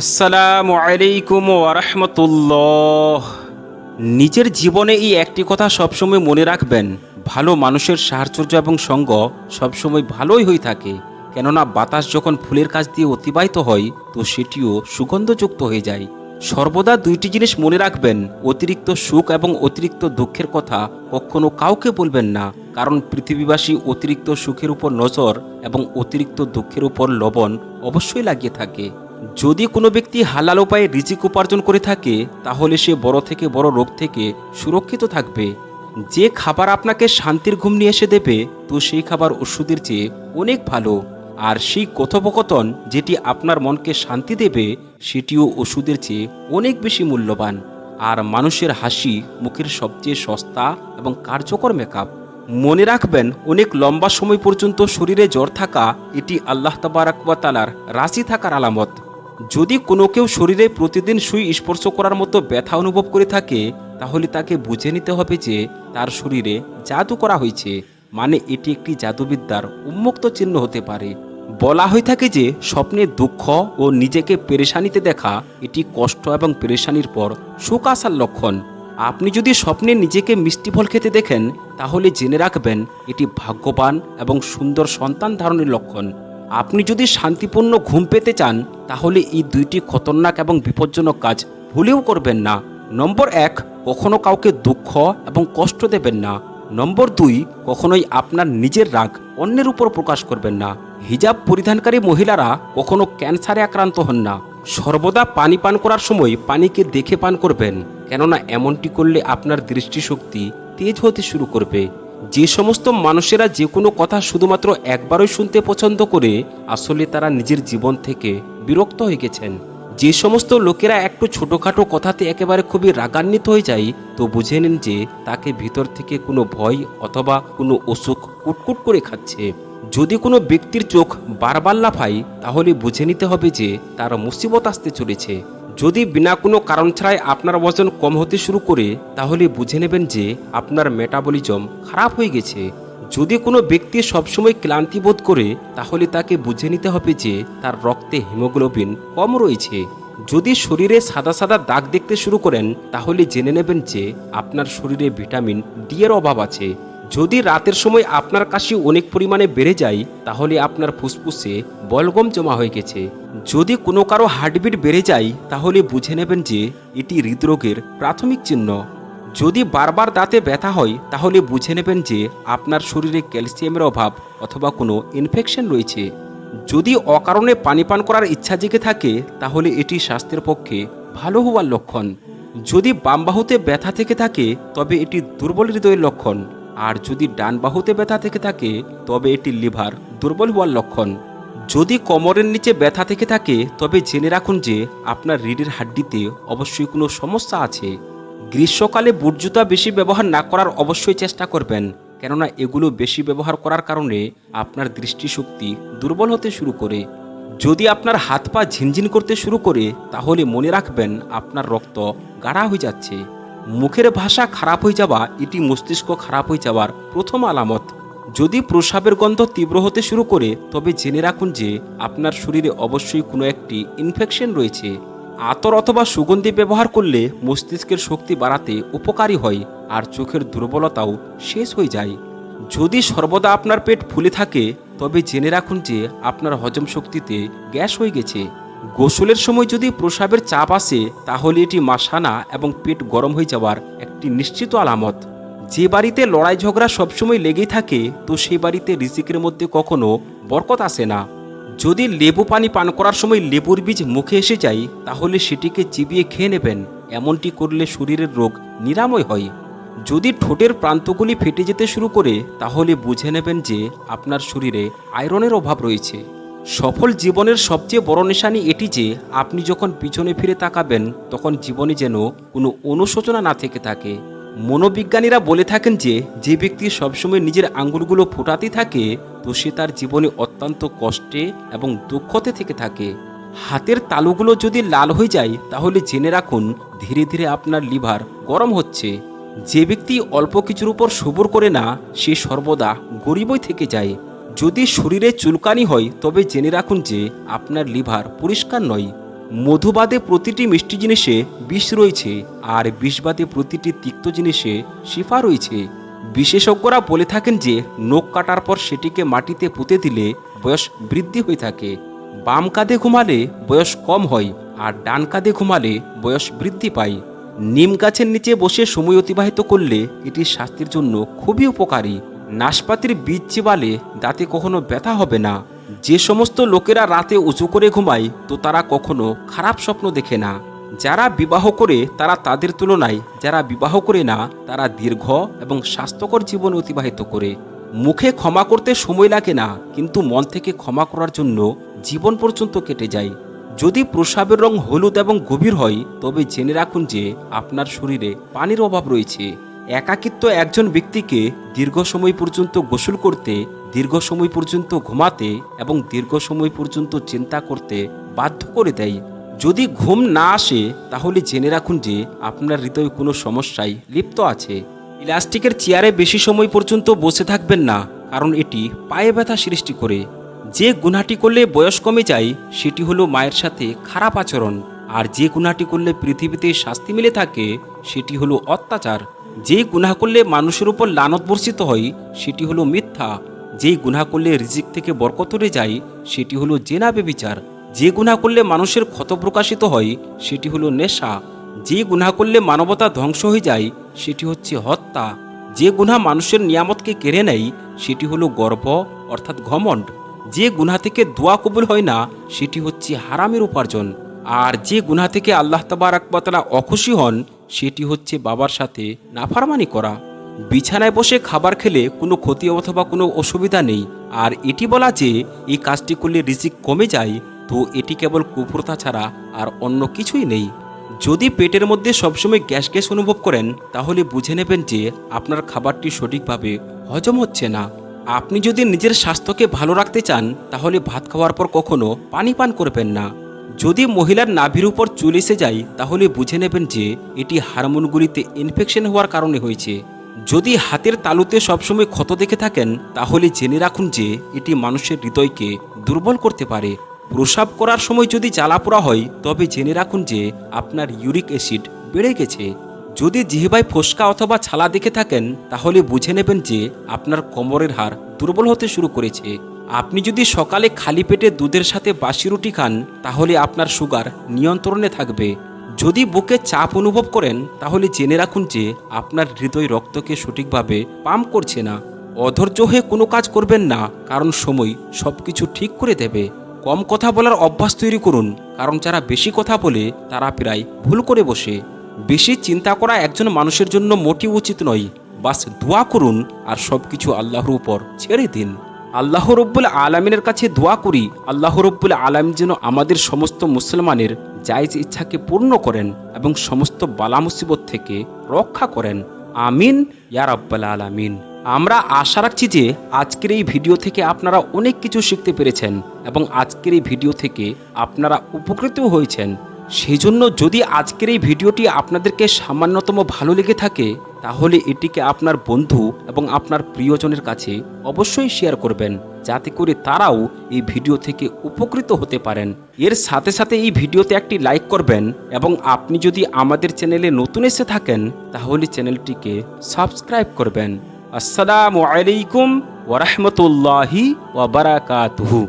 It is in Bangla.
আসসালামু আলাইকুম ওরহমতুল্লাহ নিজের জীবনে এই একটি কথা সবসময় মনে রাখবেন, ভালো মানুষের সাহচর্য এবং সঙ্গ সবসময় ভালোই হয়ে থাকে। কেননা বাতাস যখন ফুলের কাছ দিয়ে অতিবাহিত হয়, তো সেটিও সুগন্ধযুক্ত হয়ে যায়। সর্বদা দুইটি জিনিস মনে রাখবেন, অতিরিক্ত সুখ এবং অতিরিক্ত দুঃখের কথা কখনো কাউকে বলবেন না। কারণ পৃথিবীবাসী অতিরিক্ত সুখের উপর নজর এবং অতিরিক্ত দুঃখের উপর লবণ অবশ্যই লাগিয়ে থাকে। যদি কোনো ব্যক্তি হালাল উপায়ে রিজিক উপার্জন করে থাকে, তাহলে সে বড় থেকে বড় রোগ থেকে সুরক্ষিত থাকবে। যে খাবার আপনাকে শান্তির ঘুম নিয়ে এসে দেবে, তো সেই খাবার ওষুধের চেয়ে অনেক ভালো। আর সেই কথোপকথন যেটি আপনার মনকে শান্তি দেবে, সেটিও ওষুধের চেয়ে অনেক বেশি মূল্যবান। আর মানুষের হাসি মুখের সবচেয়ে সস্তা এবং কার্যকর মেকআপ মনে রাখবেন, অনেক লম্বা সময় পর্যন্ত শরীরে জ্বর থাকা, এটি আল্লাহ তাবারাকুয়া তালার রাশি থাকার আলামত। যদি কোনো কেউ শরীরে প্রতিদিন সুই স্পর্শ করার মতো ব্যথা অনুভব করে থাকে, তাহলে তাকে বুঝে নিতে হবে যে তার শরীরে জাদু করা হয়েছে। মানে এটি একটি জাদুবিদ্যার উন্মুক্ত চিহ্ন হতে পারে। বলা হয়ে থাকে যে স্বপ্নে দুঃখ ও নিজেকে পেরেশানিতে দেখা, এটি কষ্ট এবং পেরেশানির পর সুখ আসার লক্ষণ। আপনি যদি স্বপ্নে নিজেকে মিষ্টি ফল খেতে দেখেন, তাহলে জেনে রাখবেন এটি ভাগ্যবান এবং সুন্দর সন্তান ধারণের লক্ষণ। আপনি যদি শান্তিপূর্ণ ঘুম পেতে চান, তাহলে এই দুইটি খতরনাক এবং বিপজ্জনক কাজ ভুলেও করবেন না। নম্বর এক, কখনো কাউকে দুঃখ এবং কষ্ট দেবেন না। নম্বর দুই, কখনোই আপনার নিজের রাগ অন্যের উপর প্রকাশ করবেন না। হিজাব পরিধানকারী মহিলারা কখনো ক্যান্সারে আক্রান্ত হন না। সর্বদা পানি পান করার সময় পানিকে দেখে পান করবেন, কেননা এমনটি করলে আপনার দৃষ্টিশক্তি তেজ হতে শুরু করবে। যে সমস্ত মানুষেরা যে কোনো কথা শুধুমাত্র একবারই শুনতে পছন্দ করে, আসলে তারা নিজের জীবন থেকে বিরক্ত হয়ে গেছেন। যে সমস্ত লোকেরা একটু ছোটোখাটো কথাতে একেবারে খুবই রাগান্বিত হয়ে যায়, তো বুঝে নিন যে তাকে ভিতর থেকে কোনো ভয় অথবা কোনো অসুখ কুটকুট করে খাচ্ছে। যদি কোনো ব্যক্তির চোখ বারবার লাফায়, তাহলে বুঝে নিতে হবে যে তার মুসিবত আসতে চলেছে। যদি বিনা কোনো কারণ ছাড়াই আপনার ওজন কম হতে শুরু করে, তাহলে বুঝে নেবেন যে আপনার মেটাবলিজম খারাপ হয়ে গেছে। যদি কোনো ব্যক্তি সবসময় ক্লান্তি বোধ করে, তাহলে তাকে বুঝে নিতে হবে যে তার রক্তে হিমোগ্লোবিন কম রয়েছে। যদি শরীরে সাদা সাদা দাগ দেখতে শুরু করেন, তাহলে জেনে নেবেন যে আপনার শরীরে ভিটামিন ডি এর অভাব আছে। যদি রাতের সময় আপনার কাশি অনেক পরিমাণে বেড়ে যায়, তাহলে আপনার ফুসফুসে বলগম জমা হয়ে গেছে। যদি কোনো কারও হার্টবিট বেড়ে যায়, তাহলে বুঝে নেবেন যে এটি হৃদরোগের প্রাথমিক চিহ্ন। যদি বারবার দাঁতে ব্যথা হয়, তাহলে বুঝে নেবেন যে আপনার শরীরে ক্যালসিয়ামের অভাব অথবা কোনো ইনফেকশন রয়েছে। যদি অকারণে পানি পান করার ইচ্ছা জেগে থাকে, তাহলে এটি স্বাস্থ্যের পক্ষে ভালো হওয়ার লক্ষণ। যদি বাম বাহুতে ব্যথা থেকে থাকে, তবে এটি দুর্বল হৃদয়ের লক্ষণ। আর যদি ডান বাহুতে ব্যথা থেকে থাকে, তবে এটি লিভার, দুর্বল হওয়ার লক্ষণ। যদি কোমরের নিচে ব্যথা থেকে থাকে, তবে জেনে রাখুন যে আপনার রিডের হাড্ডিতে অবশ্যই কোনো সমস্যা আছে। গ্রীষ্মকালে বুট জুতা বেশি ব্যবহার না করার অবশ্যই চেষ্টা করবেন, কেননা এগুলো বেশি ব্যবহার করার কারণে আপনার দৃষ্টিশক্তি দুর্বল হতে শুরু করে। যদি আপনার হাত পা ঝিনঝিন করতে শুরু করে, তাহলে মনে রাখবেন আপনার রক্ত গাঢ়া হয়ে যাচ্ছে। মুখের ভাষা খারাপ হয়ে যাওয়া এটি মস্তিষ্ক খারাপ হয়ে যাওয়ার প্রথম আলামত। যদি প্রসাবের গন্ধ তীব্র হতে শুরু করে, তবে জেনে রাখুন যে আপনার শরীরে অবশ্যই কোনো একটি ইনফেকশন রয়েছে। আতর অথবা সুগন্ধি ব্যবহার করলে মস্তিষ্কের শক্তি বাড়াতে উপকারী হয় আর চোখের দুর্বলতাও শেষ হয়ে যায়। যদি সর্বদা আপনার পেট ফুলে থাকে, তবে জেনে রাখুন যে আপনার হজম শক্তিতে গ্যাস হয়ে গেছে। গোসলের সময় যদি প্রসাবের চাপ আসে, তাহলে এটি মাসানা এবং পেট গরম হয়ে যাওয়ার একটি নিশ্চিত আলামত। যে বাড়িতে লড়াই ঝগড়া সবসময় লেগেই থাকে, তো সেই বাড়িতে রিজিকের মধ্যে কখনো বরকত আসে না। যদি লেবু পানি পান করার সময় লেবুর বীজ মুখে এসে যায়, তাহলে সেটিকে চিবিয়ে খেয়ে নেবেন। এমনটি করলে শরীরের রোগ নিরাময় হয়। যদি ঠোঁটের প্রান্তগুলি ফেটে যেতে শুরু করে, তাহলে বুঝে নেবেন যে আপনার শরীরে আয়রনের অভাব রয়েছে। সফল জীবনের সবচেয়ে বড় নিশানি এটি যে, আপনি যখন পিছনে ফিরে তাকাবেন, তখন জীবনে যেন কোনো অনুশোচনা না থেকে থাকে। মনোবিজ্ঞানীরা বলে থাকেন যে যে ব্যক্তি সবসময় নিজের আঙ্গুলগুলো ফোটাতে থাকে, তো সে তার জীবনে অত্যন্ত কষ্টে এবং দুঃখতে থেকে থাকে। হাতের তালুগুলো যদি লাল হয়ে যায়, তাহলে জেনে রাখুন, ধীরে ধীরে আপনার লিভার গরম হচ্ছে। যে ব্যক্তি অল্প কিছুর উপর সবুর করে না, সে সর্বদা গরিবই থেকে যায়। যদি শরীরে চুলকানি হয়, তবে জেনে রাখুন যে আপনার লিভার পরিষ্কার নয়। মধুবাদে প্রতিটি মিষ্টি জিনিসে বিষ রয়েছে, আর বিষবাদে প্রতিটি তিক্ত জিনিসে শিফা রয়েছে। বিশেষজ্ঞরা বলে থাকেন যে, নখ কাটার পর সেটিকে মাটিতে পুঁতে দিলে বয়স বৃদ্ধি হয়ে থাকে। বাম কাঁধে ঘুমালে বয়স কম হয়, আর ডান কাঁধে ঘুমালে বয়স বৃদ্ধি পায়। নিম গাছের নিচে বসে সময় অতিবাহিত করলে এটি স্বাস্থ্যের জন্য খুবই উপকারী। নাশপাতির বীজ চিবালে দাঁতে কখনো ব্যথা হবে না। যে সমস্ত লোকেরা রাতে উঁচু করে ঘুমায়, তো তারা কখনো খারাপ স্বপ্ন দেখে না। যারা বিবাহ করে, তারা তাদের তুলনায়, যারা বিবাহ করে না, তারা দীর্ঘ এবং স্বাস্থ্যকর জীবন অতিবাহিত করে। মুখে ক্ষমা করতে সময় লাগে না, কিন্তু মন থেকে ক্ষমা করার জন্য জীবন পর্যন্ত কেটে যায়। যদি প্রস্রাবের রং হলুদ এবং গভীর হয়, তবে জেনে রাখুন যে আপনার শরীরে পানির অভাব রয়েছে। একাকিত্ব একজন ব্যক্তিকে দীর্ঘ সময় পর্যন্ত গোসল করতে, দীর্ঘ সময় পর্যন্ত ঘুমাতে এবং দীর্ঘ সময় পর্যন্ত চিন্তা করতে বাধ্য করে দেয়। যদি ঘুম না আসে, তাহলে জেনে রাখুন যে আপনার হৃদয় কোনো সমস্যায় লিপ্ত আছে। ইলাস্টিকের চেয়ারে বেশি সময় পর্যন্ত বসে থাকবেন না, কারণ এটি পায়ে ব্যথা সৃষ্টি করে। যে গুনাহটি করলে বয়স কমে যায়, সেটি হলো মায়ের সাথে খারাপ আচরণ। আর যে গুনাহটি করলে পৃথিবীতে শাস্তি মিলে থাকে, সেটি হলো অত্যাচার। যে গুনাহ করলে মানুষের উপর লানত বর্ষিত হয়, সেটি হলো মিথ্যা। যেই গুনাহ করলে রিজিক থেকে বরকতরে যায়, সেটি হলো জেনা বেবিচার। যে গুনাহ করলে মানুষের ক্ষত প্রকাশিত হয়, সেটি হলো নেশা। যে গুনাহ করলে মানবতা ধ্বংস হয়ে যায়, সেটি হচ্ছে হত্যা। যে গুনাহ মানুষের নিয়ামতকে কেড়ে নেয়, সেটি হলো গর্ব অর্থাৎ ঘমণ্ড। যে গুনাহ থেকে দোয়া কবুল হয় না, সেটি হচ্ছে হারামের উপার্জন। আর যে গুনাহ থেকে আল্লাহ তাবারাকবাতলা অখুশি হন সেটি হচ্ছে বাবার সাথে নাফারমানি করা। বিছানায় বসে খাবার খেলে কোনো ক্ষতি অথবা কোনো অসুবিধা নেই। আর এটি বলা যে, এই কাজটি করলে রিজিক কমে যায়, তো এটি কেবল কুপুরতা ছাড়া আর অন্য কিছুই নেই। যদি পেটের মধ্যে সবসময় গ্যাস গ্যাস অনুভব করেন, তাহলে বুঝে নেবেন যে, আপনার খাবারটি সঠিকভাবে হজম হচ্ছে না। আপনি যদি নিজের স্বাস্থ্যকে ভালো রাখতে চান, তাহলে ভাত খাওয়ার পর কখনো পানি পান করবেন না। যদি মহিলার নাভির উপর চুল এসে যায়, তাহলে বুঝে নেবেন যে এটি হারমোনগুলিতে ইনফেকশন হওয়ার কারণে হয়েছে। যদি হাতের তালুতে সবসময় ক্ষত দেখে থাকেন, তাহলে জেনে রাখুন যে এটি মানুষের হৃদয়কে দুর্বল করতে পারে। প্রসাব করার সময় যদি জ্বালাপোড়া হয়, তবে জেনে রাখুন যে আপনার ইউরিক অ্যাসিড বেড়ে গেছে। যদি জিহবায় ফোসকা অথবা ছালা দেখে থাকেন, তাহলে বুঝে নেবেন যে আপনার কোমরের হাড় দুর্বল হতে শুরু করেছে। আপনি যদি সকালে খালি পেটে দুধের সাথে বাসি রুটি খান, তাহলে আপনার সুগার নিয়ন্ত্রণে থাকবে। যদি বুকে চাপ অনুভব করেন, তাহলে জেনে রাখুন যে আপনার হৃদয় রক্তকে সঠিকভাবে পাম্প করছে না। অধৈর্য হয়ে কোনো কাজ করবেন না, কারণ সময় সব কিছু ঠিক করে দেবে। কম কথা বলার অভ্যাস তৈরি করুন, কারণ যারা বেশি কথা বলে, তারা প্রায় ভুল করে বসে। বেশি চিন্তা করা একজন মানুষের জন্য মোটেও উচিত নয়, বাস দোয়া করুন আর সব কিছু আল্লাহর উপর ছেড়ে দিন। আল্লাহ রব্বুল আলমিনের কাছে দোয়া করি, আল্লাহ রব্বুল আলম যেন আমাদের সমস্ত মুসলমানের জায়জ ইচ্ছাকে পূর্ণ করেন এবং সমস্ত বালা মুসিবত থেকে রক্ষা করেন। আমিন, ইয়া রাব্বাল আলামিন। আমরা আশা রাখছি যে আজকের এই ভিডিও থেকে আপনারা অনেক কিছু শিখতে পেরেছেন এবং আজকের এই ভিডিও থেকে আপনারা উপকৃত হয়েছেন। সেই জন্য যদি আজকের এই ভিডিওটি আপনাদেরকে সামান্যতম ভালো লেগে থাকে তাহলে এটিকে আপনার বন্ধু এবং আপনার প্রিয়জনের কাছে অবশ্যই শেয়ার করবেন, যাতে করে তারাও এই ভিডিও থেকে উপকৃত হতে পারেন। এর সাথে সাথে এই ভিডিওতে একটি লাইক করবেন এবং আপনি যদি আমাদের চ্যানেলে নতুন এসে থাকেন, তাহলে চ্যানেলটিকে সাবস্ক্রাইব করবেন। আসসালামু আলাইকুম ওরহমতুল্লাহি ওবরাকাতুহু